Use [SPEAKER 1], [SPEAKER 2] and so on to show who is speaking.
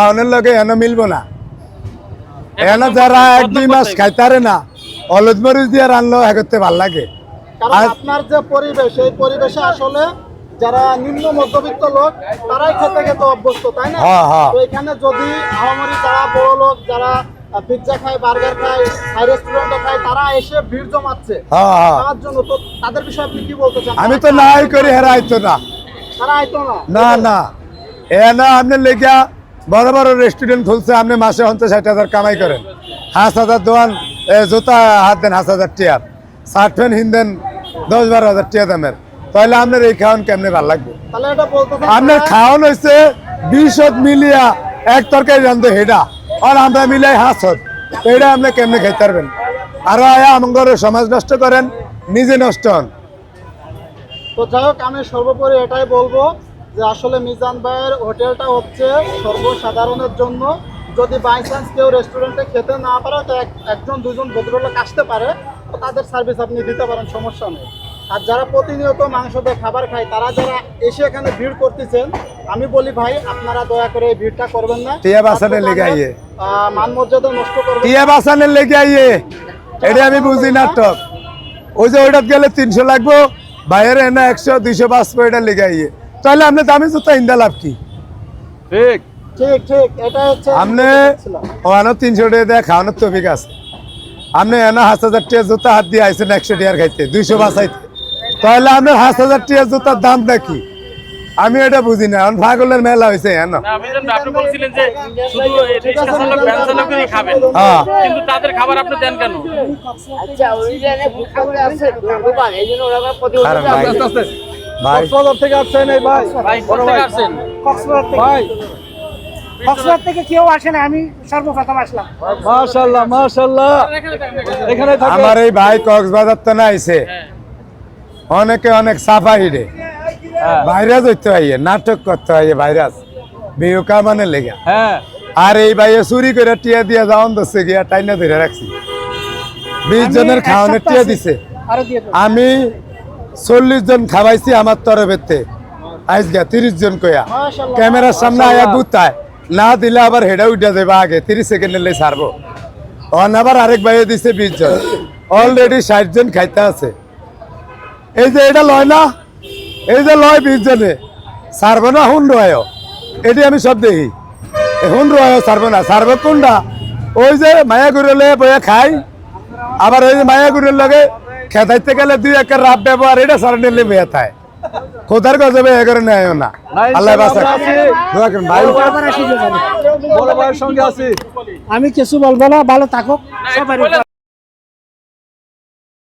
[SPEAKER 1] খাওয়ানোর লগে এনে মিলবো না। এনে যারা এক দুই মাস খাইতারে না হলুদ মরিচ দিয়ে রানলো ভালো লাগে।
[SPEAKER 2] আপনার যে পরিবেশ এই পরিবেশে আসলে যারা নিম্ন মধ্যবিত্ত লোক তারাই খেতে খেতে অভ্যস্ত তাই না?
[SPEAKER 1] হ্যাঁ, হ্যাঁ।
[SPEAKER 2] তো এখানে যদি আহামরি যারা বড় লোক যারা পিৎজা খায় বার্গার খায় হাই রেস্টুরেন্টে খায় তারা এসে ভিড় জমাচ্ছে।
[SPEAKER 1] হ্যাঁ
[SPEAKER 2] তার জন্য তো তাদের বিষয়ে আপনি কি বলতে চান?
[SPEAKER 1] আমি তো নাই করি হেরাই তো না।
[SPEAKER 2] তারা আইতো না।
[SPEAKER 1] না না। এ না আপনি বড় বড় রেস্টুরেন্ট খুলছে আপনি মাসে পঞ্চাশ ষাট হাজার কামাই করেন। হাঁস হাজার দোয়ান জুতা হাত দেন হাঁস হাজার টিয়ার শার্ট প্যান্ট হিন্দেন দশ বারো হাজার টিয়া দামের। তাহলে আপনার এই খাওয়ান কেমনি ভালো লাগবে? আপনার খাওয়ান হয়েছে বিশ মিলিয়া এক তরকারি রান্ধো হেডা আর আমরা মিলাই হাঁস হত এটা আপনি কেমনে খাইতে পারবেন? আরও আয়া আমার সমাজ নষ্ট করেন নিজে নষ্ট হন।
[SPEAKER 2] তো যাই হোক আমি সর্বোপরি এটাই বলব যে আসলে মিজান ভাইয়ের হোটেলটা হচ্ছে সর্বসাধারণের জন্য। যদি বাই চান্স কেউ রেস্টুরেন্টে খেতে না পারে তো এক- একজন দুজন ভদ্রলোক আসতে পারে তো তাদের সার্ভিস আপনি দিতে পারেন সমস্যা নেই। আর যারা প্রতিনিয়ত মাংস দিয়ে খাবার খায় তারা যারা এসে এখানে ভিড় করতেছেন আমি বলি ভাই আপনারা দয়া করে এই ভিড়টা করবেন না।
[SPEAKER 1] টিয়া বাসানে লেগে আইয়ে।
[SPEAKER 2] মান মর্যাদা নষ্ট করবেন
[SPEAKER 1] টিয়া বাসানের লেগে আইয়ে। এটা আমি বুঝি নাটক। ওই যে ওইটাত গেলে তিনশো লাগবো বাইরে না একশো দুইশো বাঁচবো এটা লেগে আইয়ে। তাহলে আপনি দামি জুতা ইন্দা লাভ কি?
[SPEAKER 3] ঠিক।
[SPEAKER 2] ঠিক ঠিক এটা হচ্ছে আমি
[SPEAKER 1] আপনি। ওখানে তিনশো টাকা দিয়ে খাওয়ানোর তফিক আছে। আপনি এনে হাজার হাজার টাকা জুতা হাত দিয়ে আইসেন একশো টাকার খাইতে দুইশো বাঁচাইতে। তাহলে আপনার হাজার হাজার টাকা জুতার দাম নাকি আমি এটা বুঝি না এখন পাগলের মেলা হয়েছে হ্যাঁ
[SPEAKER 4] না আপনি যেন আপনি বলছিলেন যে শুধু রিক্সা চালক ভ্যান চালকই খাবেন।
[SPEAKER 1] হ্যাঁ।
[SPEAKER 4] কিন্তু তাদের খাবার আপনি দেন কেন?
[SPEAKER 3] কক্সবাজার থেকে আসছেন এই ভাই।
[SPEAKER 4] ভাই কোথা থেকে আসছেন?
[SPEAKER 5] কক্সবাজার থেকে।
[SPEAKER 3] ভাই।
[SPEAKER 5] কক্সবাজার থেকে কেউ আসে না আমি সর্বপ্রথম আসলাম।
[SPEAKER 3] মাশাআল্লাহ মাশাআল্লাহ। এখানে থাকে।
[SPEAKER 1] আমার এই ভাই কক্সবাজার তো না আইছে। অনেকে অনেক সাফা হিডে
[SPEAKER 3] হ্যাঁ।
[SPEAKER 1] ভাইরাস হইতে হইয়ে নাটক করতে হইয়ে ভাইরাস। বিহুকা মানে লেগে।
[SPEAKER 3] হ্যাঁ।
[SPEAKER 1] আর এই ভাইয়ে চুরি করে টিয়া দিয়ে যাওয়ান দছে গিয়া টাইনা ধরে রাখছি। বিশ জনের
[SPEAKER 5] এক
[SPEAKER 1] খাওয়ানোর টিয়া। দিছে।
[SPEAKER 5] আরও দিয়ে দেবো।
[SPEAKER 1] আমি চল্লিশ জন খাওয়াইছি আমার তরফেতে। আইস গা তিরিশ জন কয়া। ক্যামেরার সামনে আয়া গুতায়। না দিলে আবার হেডা উঠা দেবে আগে তিরিশ সেকেন্ডে লে ছাড়বো। অন আবার আরেক ভাইয়ে দিছে বিশ জন। অলরেডি ষাট জন খাইতে আছে। এই যে এটা লয় না? এই যে লয় বিশ জনে। ছাড়বো না হুন রয় এটি আমি সব দেখি। হুন রয় ছাড়বো না। ছাড়বো কোনটা? ওই যে মায়া গুড়লে বয়ে খাই। আবার ওই যে মায়া গুড়ের লগে খেতাইতে গেলে দুই একের রাব ব্যবহার এটা সারা নিলে বেয়ে থাকে খোদার গজবে এ করে নেয় না। আল্লাহ
[SPEAKER 3] ইনশাআল্লাহ
[SPEAKER 1] বাসা দোয়া করেন ভাই।
[SPEAKER 5] আবার আসি যে জানি।
[SPEAKER 3] বড় ভাইয়ের সঙ্গে আছি।
[SPEAKER 5] আমি কিছু বলব না ভালো সবাই
[SPEAKER 4] বলে